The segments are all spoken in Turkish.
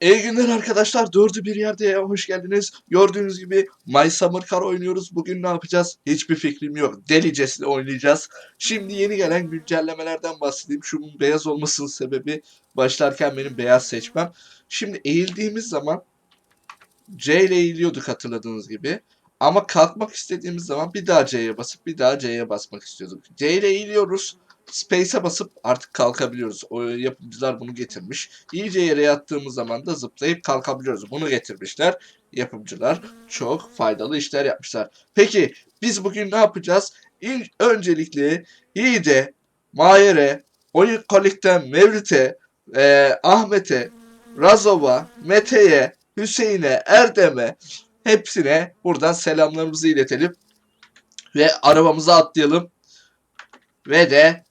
İyi günler arkadaşlar. Dördü bir yerde hoş geldiniz. Gördüğünüz gibi My Summer Car oynuyoruz. Bugün ne yapacağız? Hiçbir fikrim yok. Delicesine oynayacağız. Şimdi yeni gelen güncellemelerden bahsedeyim. Şunun beyaz olmasının sebebi başlarken benim beyaz seçmem. Şimdi eğildiğimiz zaman C ile eğiliyorduk hatırladığınız gibi. Ama kalkmak istediğimiz zaman bir daha C'ye basıp bir daha C'ye basmak istiyorduk. C ile eğiliyoruz. Space'e basıp artık kalkabiliyoruz. O yapımcılar bunu getirmiş. İyice yere yattığımız zaman da zıplayıp kalkabiliyoruz. Bunu getirmişler. Yapımcılar çok faydalı işler yapmışlar. Peki biz bugün ne yapacağız? İlk, öncelikle İyice, Mahir'e, Oyun Kolik'ten Mevlüt'e, e, Ahmet'e, Razov'a, Mete'ye, Hüseyin'e, Erdem'e hepsine buradan selamlarımızı iletelim. Ve arabamıza atlayalım. Ve de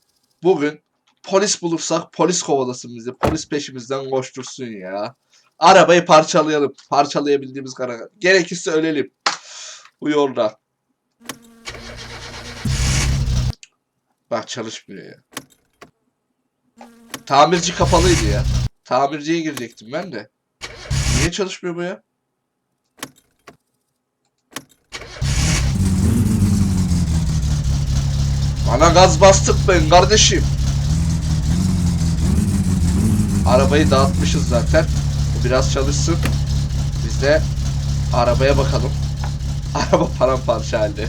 bugün polis bulursak polis kovalasın bizi. Polis peşimizden koştursun ya. Arabayı parçalayalım. Parçalayabildiğimiz kadar. Gerekirse ölelim. Bu yolda. Bak çalışmıyor ya. Tamirci kapalıydı ya. Tamirciye girecektim ben de. Niye çalışmıyor bu ya? Bana gaz bastık ben kardeşim. Arabayı dağıtmışız zaten. Bu biraz çalışsın. Biz de arabaya bakalım. Araba paramparça halde.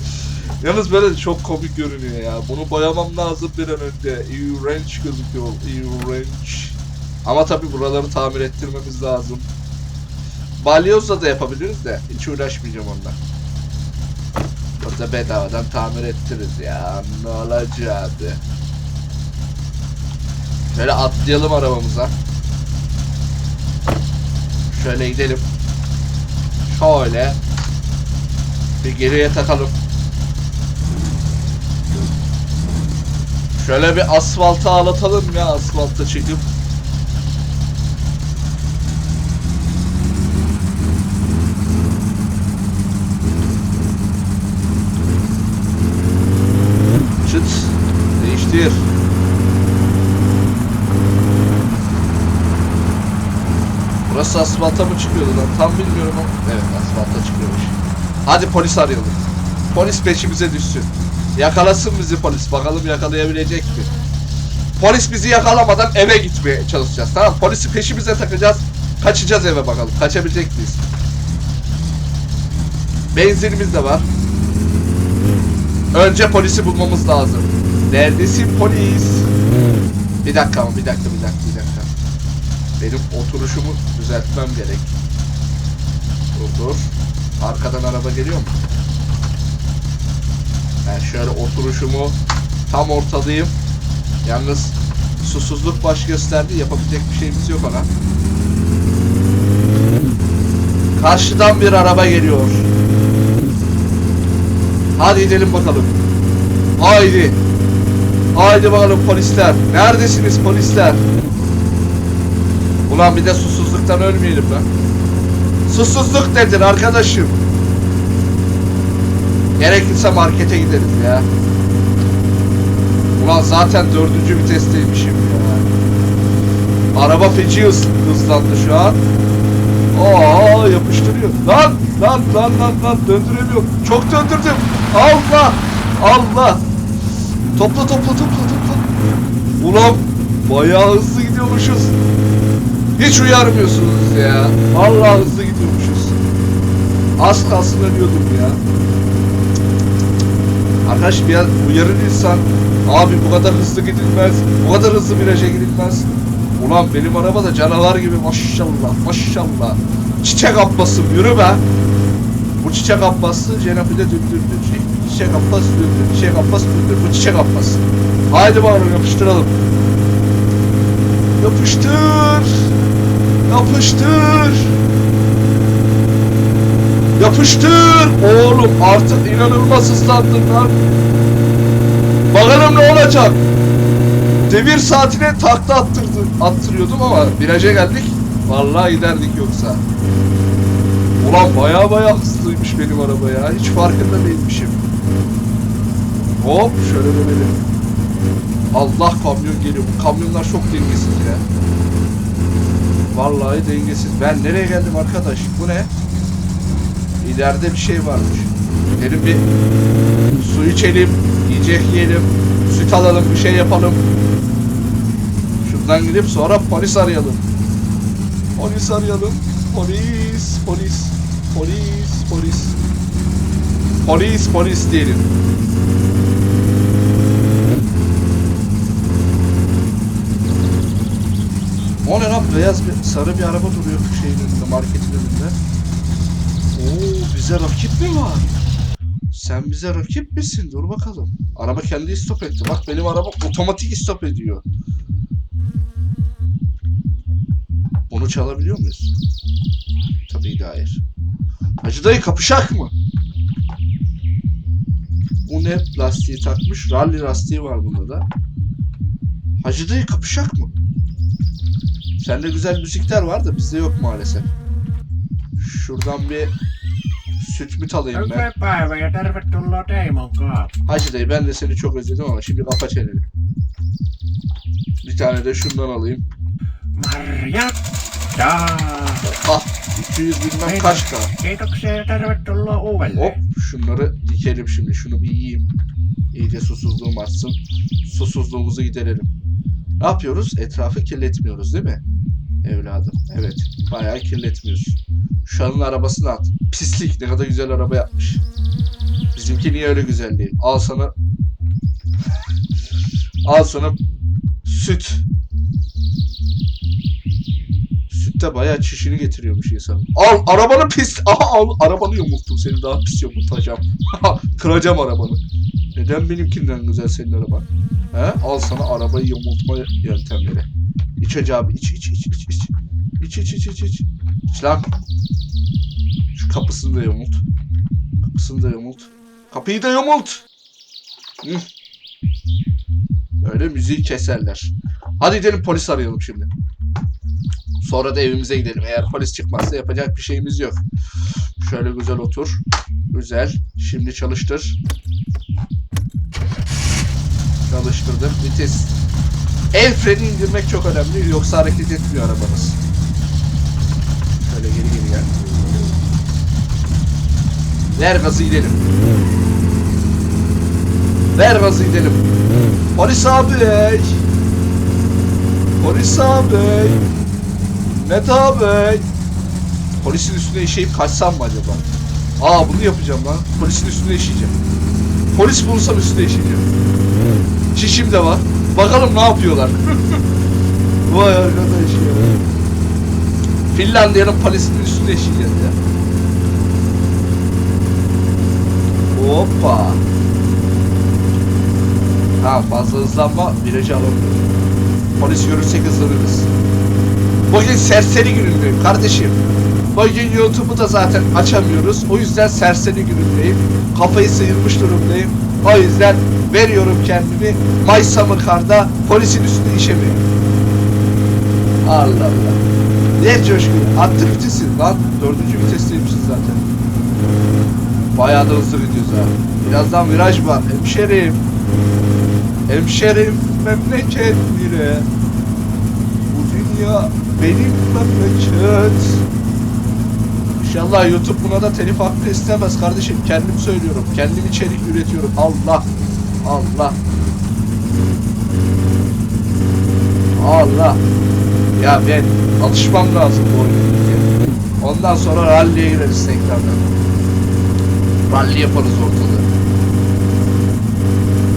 Yalnız böyle çok komik görünüyor ya. Bunu boyamam lazım bir an önce. İğrenç gözüküyor. İğrenç. Ama tabi buraları tamir ettirmemiz lazım. Balyozla da yapabiliriz de. Hiç uğraşmayacağım ondan. Burada bedavadan tamir ettiririz ya. Ne olacak? Şöyle atlayalım arabamıza. Şöyle gidelim. Şöyle. Bir geriye takalım. Şöyle bir asfalta ağlatalım ya asfalta çekip. Burası asfalta mı çıkıyordu lan? Tam bilmiyorum ama. Evet asfalta çıkıyormuş. Hadi polis arayalım. Polis peşimize düşsün. Yakalasın bizi polis. Bakalım yakalayabilecek mi? Polis bizi yakalamadan eve gitmeye çalışacağız. Tamam Polisi peşimize takacağız. Kaçacağız eve bakalım. Kaçabilecek miyiz? Benzinimiz de var. Önce polisi bulmamız lazım. Neredesin polis? Bir dakika ama bir dakika bir dakika bir dakika. Benim oturuşumu düzeltmem gerek. Dur. Arkadan araba geliyor mu? Ben şöyle oturuşumu tam ortadayım. Yalnız susuzluk baş gösterdi. Yapabilecek bir şeyimiz yok ona. Karşıdan bir araba geliyor. Hadi gidelim bakalım. Haydi. Haydi bakalım polisler. Neredesiniz polisler? Ulan bir de susuzluktan ölmeyelim lan. Susuzluk nedir arkadaşım? Gerekirse markete gideriz ya. Ulan zaten dördüncü vitesteymişim ya. Araba feci hız, hızlandı şu an. Aa yapıştırıyor. Lan lan lan lan lan döndüremiyorum. Çok döndürdüm. Allah Allah. Topla topla topla topla. Ulan bayağı hızlı gidiyormuşuz. Hiç uyarmıyorsunuz ya. Vallahi hızlı gidiyormuşuz. Az kalsın ölüyordum ya. Arkadaş bir uyarır insan. Abi bu kadar hızlı gidilmez. Bu kadar hızlı viraja gidilmez. Ulan benim araba da canavar gibi maşallah maşallah. Çiçek abbasım yürü be. Bu çiçek abbası Cenab-ı dündürdü. Çiçek abbas dündür. Çiçek abbas dündür. Bu çiçek abbas. Haydi bakalım yapıştıralım. Yapıştır. Yapıştır. Yapıştır. Oğlum artık inanılmaz hızlandın lan. Bakalım ne olacak. Devir saatine takla attırdı, attırıyordum ama viraja geldik. Vallahi giderdik yoksa. Ulan baya baya hızlıymış benim araba ya. Hiç farkında değilmişim. Hop şöyle dönelim. Allah kamyon geliyor. Kamyonlar çok dengesiz ya. Vallahi dengesiz. Ben nereye geldim arkadaş? Bu ne? İleride bir şey varmış. Gidelim bir su içelim, yiyecek yiyelim, süt alalım, bir şey yapalım. Şuradan gidip sonra polis arayalım. Polis arayalım. Polis, polis, polis, polis. Polis, polis diyelim. O ne lan beyaz bir sarı bir araba duruyor şeyin önünde marketin önünde. Oo bize rakip mi var? Sen bize rakip misin? Dur bakalım. Araba kendi stop etti. Bak benim araba otomatik stop ediyor. Onu çalabiliyor muyuz? Tabii ki hayır. Hacı dayı kapışak mı? Bu ne lastiği takmış? Rally lastiği var bunda da. Hacı dayı kapışak mı? Sende güzel müzikler var da bizde yok maalesef. Şuradan bir süt müt alayım ben. Hacı dayı ben de seni çok özledim ama şimdi kapa çeneni. Bir tane de şundan alayım. Marjatta! Ah 200 bilmem kaç ka. Hop şunları dikelim şimdi. Şunu bir yiyeyim. İyice susuzluğum artsın. Susuzluğumuzu giderelim. Ne yapıyoruz? Etrafı kirletmiyoruz değil mi? Evladım. Evet. Bayağı kirletmiyorsun. Şu anın arabasını at. Pislik. Ne kadar güzel araba yapmış. Bizimki niye öyle güzel değil? Al sana Al sana süt. Süt de bayağı çişini getiriyormuş insan. Al arabanı pis. Aha al arabanı yumulttum seni daha pis yumultacağım. Kıracağım arabanı. Neden benimkinden güzel senin araban? He? Al sana arabayı yumultma yöntemleri. İç hacı abi iç iç iç iç iç. İç iç iç iç iç. İç lan. Şu kapısını da yumult. Kapısını da yumult. Kapıyı da yumult. Hı. Öyle müziği keserler. Hadi gidelim polis arayalım şimdi. Sonra da evimize gidelim. Eğer polis çıkmazsa yapacak bir şeyimiz yok. Şöyle güzel otur. Güzel. Şimdi çalıştır. Çalıştırdım. Vites. El freni indirmek çok önemli. Yoksa hareket etmiyor arabanız. Şöyle geri geri gel. Ver gazı gidelim. Ver gazı gidelim. Polis abi. Polis abi. Mete abi. Polisin üstüne işeyip kaçsam mı acaba? Aa bunu yapacağım lan. Polisin üstüne işeyeceğim. Polis bulursam üstüne işeyeceğim. Çişim de var. Bakalım ne yapıyorlar. Vay arkadaş ya. Finlandiya'nın polisinin üstüne işeyeceğiz ya. Hoppa. Ha fazla hızlanma virajı alamıyorum. Polis görürsek hızlanırız. Bugün serseri günündeyim kardeşim. Bugün YouTube'u da zaten açamıyoruz. O yüzden serseri günündeyim. Kafayı sıyırmış durumdayım. O yüzden veriyorum kendimi My Summer Car'da polisin üstünde işemiyorum. Allah Allah. Ne coşku. Attı vitesi. Lan dördüncü vitesteymişiz zaten. Bayağı da hızlı gidiyoruz ha. Birazdan viraj var. Hemşerim. Hemşerim memleket nire. Bu dünya benim memleket. İnşallah YouTube buna da telif hakkı istemez kardeşim. Kendim söylüyorum. Kendim içerik üretiyorum. Allah. Allah. Allah. Ya ben alışmam lazım bu oyuna. Ondan sonra rally'e gireriz tekrardan. Rally yaparız ortalığı.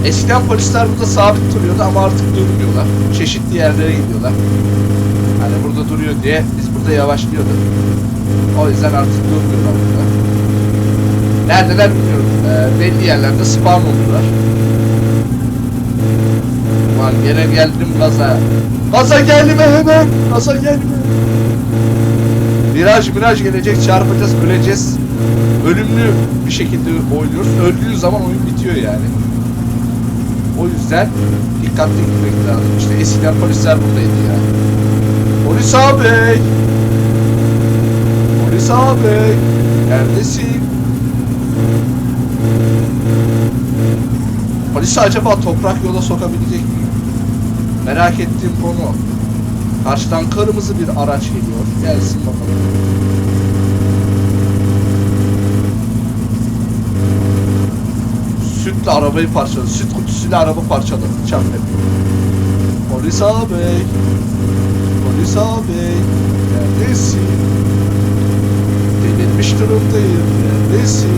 Eskiden polisler burada sabit duruyordu ama artık durmuyorlar. Çeşitli yerlere gidiyorlar. Hani burada duruyor diye biz burada yavaşlıyorduk. O yüzden artık durmuyorlar burada. Neredeler bilmiyorum. Ee, belli yerlerde spawn oldular. Ulan gene geldim gaza. Gaza gelme hemen. Gaza gelme. Viraj viraj gelecek çarpacağız öleceğiz. Ölümlü bir şekilde oynuyoruz. Öldüğü zaman oyun bitiyor yani. O yüzden dikkatli gitmek lazım. İşte eskiden polisler buradaydı ya. Polis abi. Polis abi. Neredesin? Polisi acaba toprak yola sokabilecek miyim? Merak ettiğim konu. Karşıdan kırmızı bir araç geliyor. Gelsin bakalım. Sütle arabayı parçaladı. Süt kutusuyla araba parçaladı. Çarptı. Polis ağabey. Polis ağabey. Neredesin? Delirmiş durumdayım. Neredesin?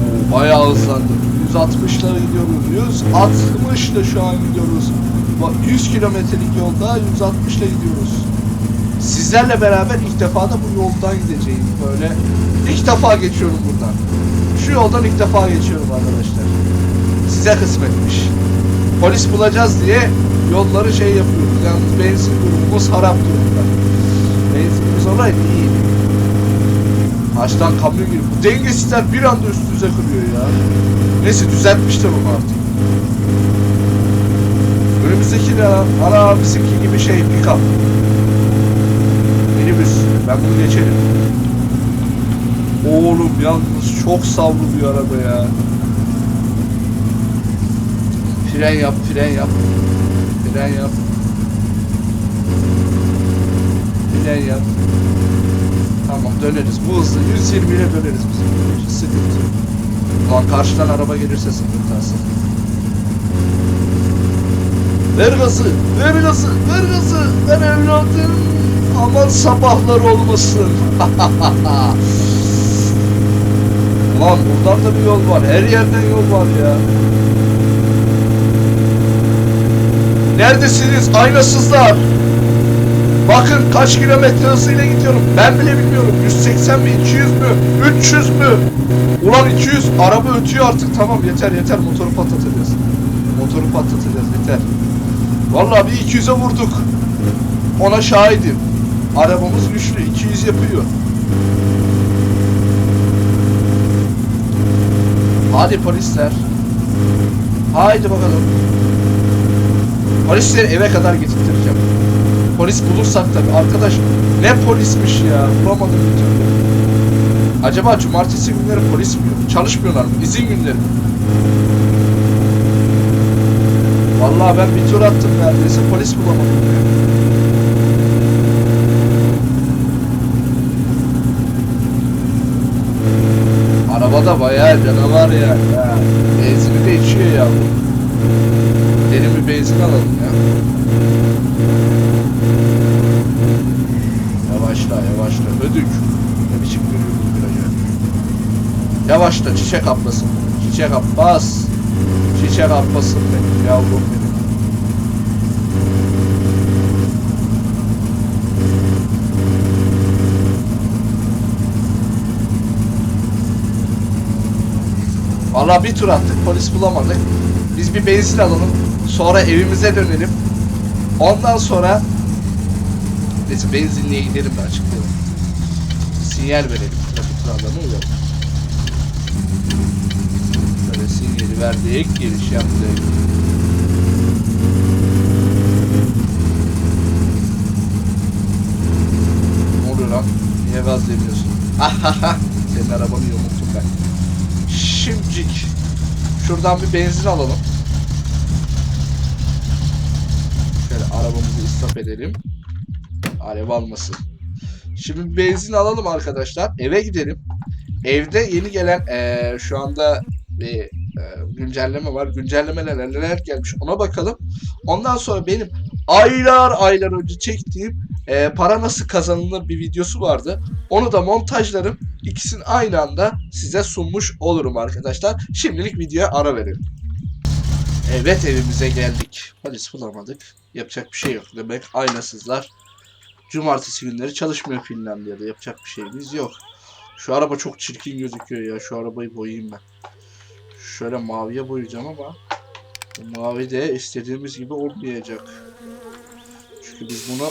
Oo, Bayağı hızlandım. 160'la gidiyoruz. 160'la şu an gidiyoruz. Bak, 100 kilometrelik yolda 160'la gidiyoruz. Sizlerle beraber ilk defa da bu yoldan gideceğim böyle. İlk defa geçiyorum buradan. Şu yoldan ilk defa geçiyorum arkadaşlar. Size kısmetmiş. Polis bulacağız diye yolları şey yapıyoruz. Yalnız benzin durumumuz harap durumda. Benzinimiz olaydı iyi. Karşıdan kamyon geliyor. Bu dengesizler bir anda üstünüze kırıyor ya. Neyse düzeltmişler onu artık. Önümüzdeki de ana bizimki gibi şey pick-up. Minibüs. Ben bunu geçerim. Oğlum yalnız çok savru bir araba ya. Fren yap, fren yap. Fren yap. Fren yap. Tamam döneriz. Bu hızla 120 ile döneriz biz. Hiç sıkıntı. Ulan karşıdan araba gelirse sıkıntı aslında. Ver gazı, ver gazı, ver gazı, ver evladım. Aman sabahlar olmasın. Ulan buradan da bir yol var. Her yerden yol var ya. Neredesiniz aynasızlar? Bakın kaç kilometre hızıyla gidiyorum. Ben bile bilmiyorum. 180 mi, 200 mü, 300 mü? Ulan 200. Araba ötüyor artık. Tamam yeter yeter. Motoru patlatacağız. Motoru patlatacağız yeter. Vallahi bir 200'e vurduk. Ona şahidim. Arabamız güçlü. 200 yapıyor. Hadi polisler. Haydi bakalım. Polisleri eve kadar getirteceğim. Polis bulursak tabii. Arkadaş ne polismiş ya. Bulamadım bir türlü. Acaba cumartesi günleri polis mi yok? Çalışmıyorlar mı? İzin günleri mi? Vallahi ben bir tur attım neredeyse polis bulamadım ya. Arabada bayağı canavar ya. ya. Benzini de içiyor ya. Derin bir benzin alalım ya. Yavaşla yavaşla ödük. Ne biçim görüyoruz virajı. Yavaşla çiçek aplasın. Çiçek abbas. Çiçek abbasın benim yavrum benim. Valla bir tur attık polis bulamadık. Biz bir benzin alalım. Sonra evimize dönelim. Ondan sonra Neyse benzinliğe gidelim de açıklayalım. Sinyal verelim. Trafik kurallarına uyalım. Şöyle sinyali verdik. Giriş yaptık. Ne oluyor lan? Niye gaz demiyorsun? Senin arabanı yamulttum ben. Şimdicik. Şuradan bir benzin alalım. Şöyle arabamızı istop edelim. Alev almasın. Şimdi benzin alalım arkadaşlar. Eve gidelim. Evde yeni gelen eee, şu anda bir eee, güncelleme var. Güncellemeler neler gelmiş ona bakalım. Ondan sonra benim aylar aylar önce çektiğim eee, para nasıl kazanılır bir videosu vardı. Onu da montajlarım. İkisini aynı anda size sunmuş olurum arkadaşlar. Şimdilik videoya ara verelim. Evet evimize geldik. Polis bulamadık. Yapacak bir şey yok. Demek aynasızlar. Cumartesi günleri çalışmıyor Finlandiya'da. Yapacak bir şeyimiz yok. Şu araba çok çirkin gözüküyor ya. Şu arabayı boyayayım ben. Şöyle maviye boyayacağım ama mavi de istediğimiz gibi olmayacak. Çünkü biz bunu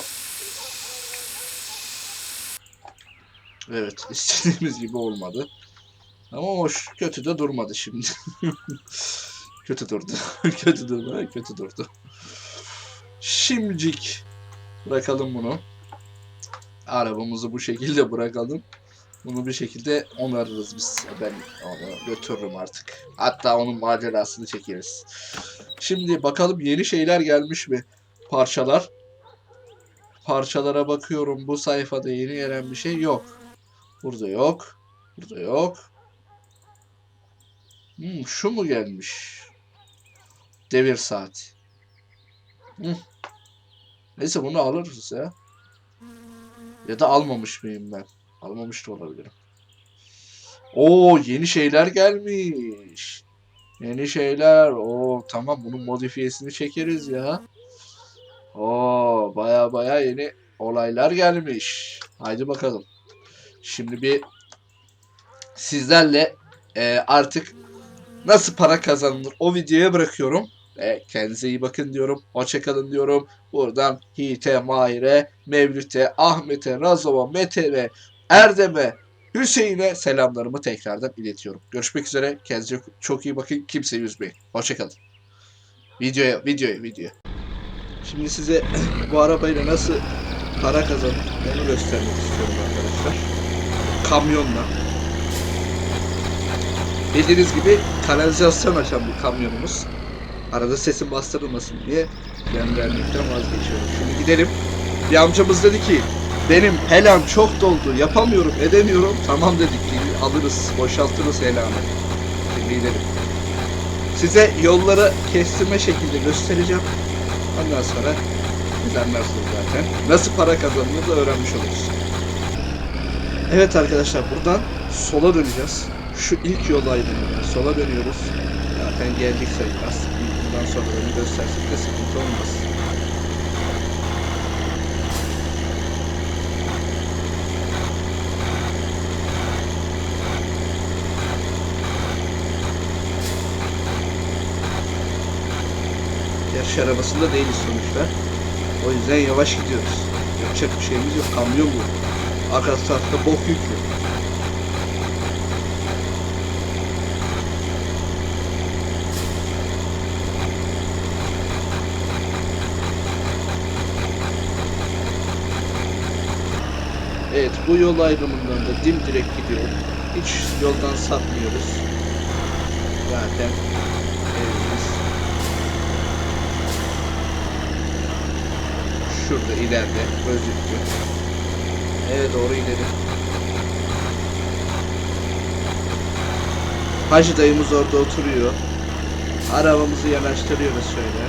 Evet istediğimiz gibi olmadı. Ama hoş kötü de durmadı şimdi. kötü durdu. kötü durdu. Kötü durdu. Şimdicik bırakalım bunu. Arabamızı bu şekilde bırakalım. Bunu bir şekilde onarırız biz. Ben onu götürürüm artık. Hatta onun macerasını çekeriz. Şimdi bakalım yeni şeyler gelmiş mi? Parçalar. Parçalara bakıyorum. Bu sayfada yeni gelen bir şey yok. Burada yok. Burada yok. Hmm, şu mu gelmiş? Devir saati. Hmm. Neyse bunu alırız ya. Ya da almamış mıyım ben? Almamış da olabilirim. Oo yeni şeyler gelmiş. Yeni şeyler. Oo tamam bunun modifiyesini çekeriz ya. Oo baya baya yeni olaylar gelmiş. Haydi bakalım. Şimdi bir sizlerle e, artık nasıl para kazanılır o videoya bırakıyorum. Ve kendinize iyi bakın diyorum. Hoşçakalın diyorum. Buradan Yiğit'e, Mahir'e, Mevlüt'e, Ahmet'e, Razov'a, Mete Erdem'e, Hüseyin'e selamlarımı tekrardan iletiyorum. Görüşmek üzere. Kendinize çok iyi bakın. Kimseyi üzmeyin. Hoşçakalın. Videoya, videoya, videoya. Şimdi size bu arabayla nasıl para kazandığını göstermek istiyorum arkadaşlar. Kamyonla. Bildiğiniz gibi kanalizasyon açan bir kamyonumuz. Arada sesim bastırılmasın diye ben vermekten vazgeçiyorum. Şimdi gidelim. Bir amcamız dedi ki benim helam çok doldu yapamıyorum edemiyorum. Tamam dedik alırız boşaltırız helamı. Şimdi gidelim. Size yolları kestirme şekilde göstereceğim. Ondan sonra siz zaten. Nasıl para kazanılır da öğrenmiş oluruz. Evet arkadaşlar buradan sola döneceğiz. Şu ilk yol ayrımından sola dönüyoruz. Zaten geldik sayılmaz. Bundan sonra onu göstersek de sıkıntı olmaz. Yarış arabasında değiliz sonuçta. O yüzden yavaş gidiyoruz. Yapacak bir şeyimiz yok. Kamyon bu. Arka tarafta bok yüklü. Evet bu yol ayrımından da dimdirek gidiyor. Hiç yoldan sapmıyoruz. Zaten evimiz şurada ileride gözüktü. Evet doğru ileri. Hacı dayımız orada oturuyor. Arabamızı yanaştırıyoruz şöyle.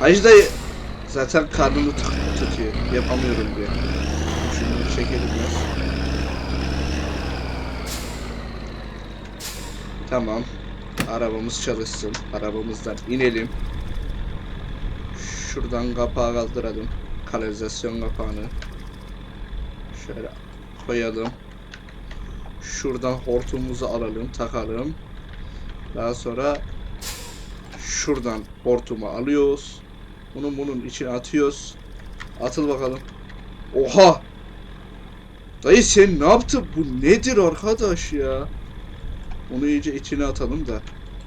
Hacı dayı zaten karnını tutuyor. Yapamıyorum diyor. Biraz. Tamam. Arabamız çalışsın. Arabamızdan inelim. Şuradan kapağı kaldıralım. Kanalizasyon kapağını. Şöyle koyalım. Şuradan hortumumuzu alalım, takalım. Daha sonra şuradan hortumu alıyoruz. Bunu bunun içine atıyoruz. Atıl bakalım. Oha! Dayı sen ne yaptın? Bu nedir arkadaş ya? Onu iyice içine atalım da.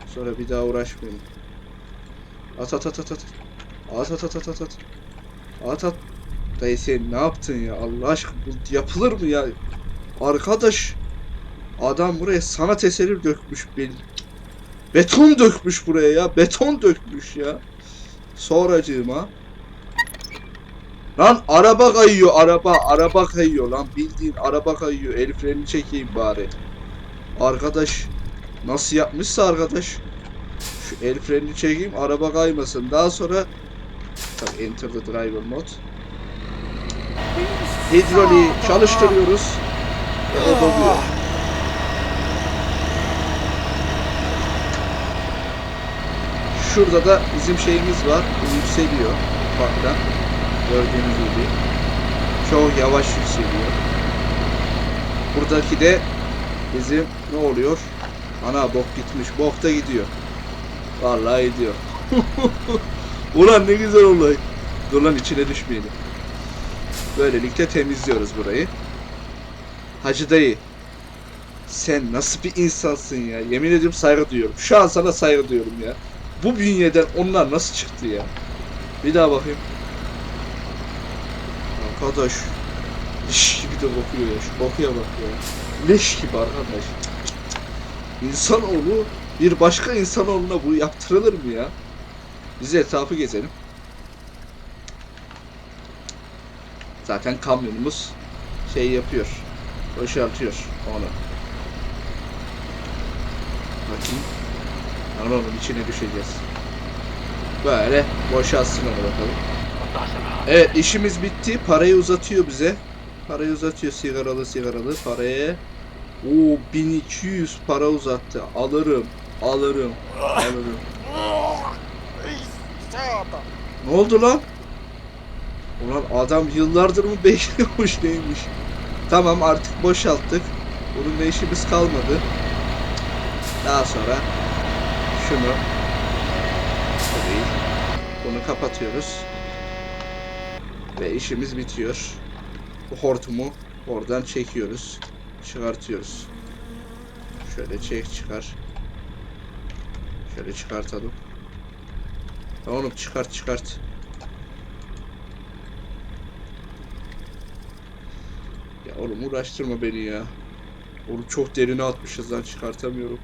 Sonra bir daha uğraşmayalım. At at at at at. At at at at at at. At at. Dayı sen ne yaptın ya? Allah aşkına bu yapılır mı ya? Arkadaş. Adam buraya sanat eseri dökmüş. Bil. Beton dökmüş buraya ya. Beton dökmüş ya. Sonracığıma. Lan araba kayıyor araba. Araba kayıyor lan. Bildiğin araba kayıyor. El freni çekeyim bari. Arkadaş. Nasıl yapmışsa arkadaş. Şu el frenini çekeyim araba kaymasın. Daha sonra Tabii enter the driver mode. Hidroliği çalıştırıyoruz. Ve o doluyor. Şurada da bizim şeyimiz var. Yükseliyor ufaktan. Gördüğünüz gibi. Çok yavaş yükseliyor. Buradaki de bizim ne oluyor? Ana bok gitmiş. Bok da gidiyor. Vallahi gidiyor. Ulan ne güzel olay. Dur lan içine düşmeyelim. Böylelikle temizliyoruz burayı. Hacı dayı. Sen nasıl bir insansın ya? Yemin ediyorum saygı duyuyorum. Şu an sana saygı duyuyorum ya. Bu bünyeden onlar nasıl çıktı ya? Bir daha bakayım. Arkadaş. Leş gibi de kokuyor ya. Şu kokuya bak ya. Leş gibi arkadaş. İnsanoğlu bir başka insanoğluna bu yaptırılır mı ya? Biz etrafı gezelim. Zaten kamyonumuz şey yapıyor. Boşaltıyor onu. Bakayım. Onun içine düşeceğiz. Böyle boşaltsın onu bakalım. Evet işimiz bitti. Parayı uzatıyor bize. Parayı uzatıyor sigaralı sigaralı parayı. Oo 1200 para uzattı. Alırım. Alırım. Alırım. Ne oldu lan? Ulan adam yıllardır mı bekliyormuş neymiş? Tamam artık boşalttık. Bununla işimiz kalmadı. Daha sonra şunu. Bunu kapatıyoruz. Ve işimiz bitiyor. Bu hortumu oradan çekiyoruz. Çıkartıyoruz. Şöyle çek çıkar. Şöyle çıkartalım. Ya Oğlum çıkart çıkart. Ya oğlum uğraştırma beni ya. Oğlum çok derine atmışız lan çıkartamıyorum.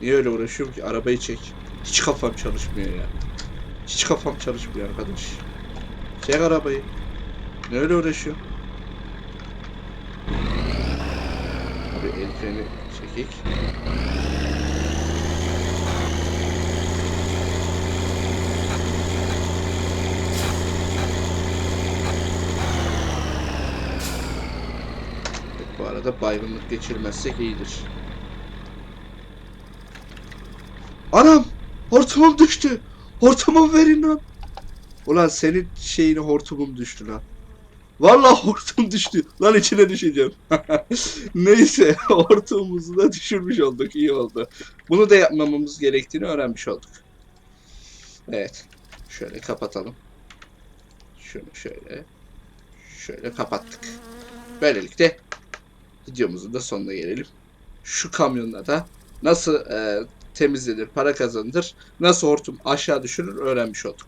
Niye öyle uğraşıyorum ki? Arabayı çek. Hiç kafam çalışmıyor ya. Hiç kafam çalışmıyor arkadaş. Çek arabayı. Ne öyle uğraşıyor? Abi el freni çekik. Bu arada baygınlık geçirmezsek iyidir. Anam! Hortumum düştü. Hortumum verin lan. Ulan senin şeyini hortumum düştü lan. Vallahi hortum düştü. Lan içine düşeceğim. Neyse hortumumuzu da düşürmüş olduk. iyi oldu. Bunu da yapmamamız gerektiğini öğrenmiş olduk. Evet. Şöyle kapatalım. Şunu şöyle. Şöyle kapattık. Böylelikle videomuzun da sonuna gelelim. Şu kamyonla da nasıl e, temizlenir, para kazanılır, nasıl hortum aşağı düşürür öğrenmiş olduk.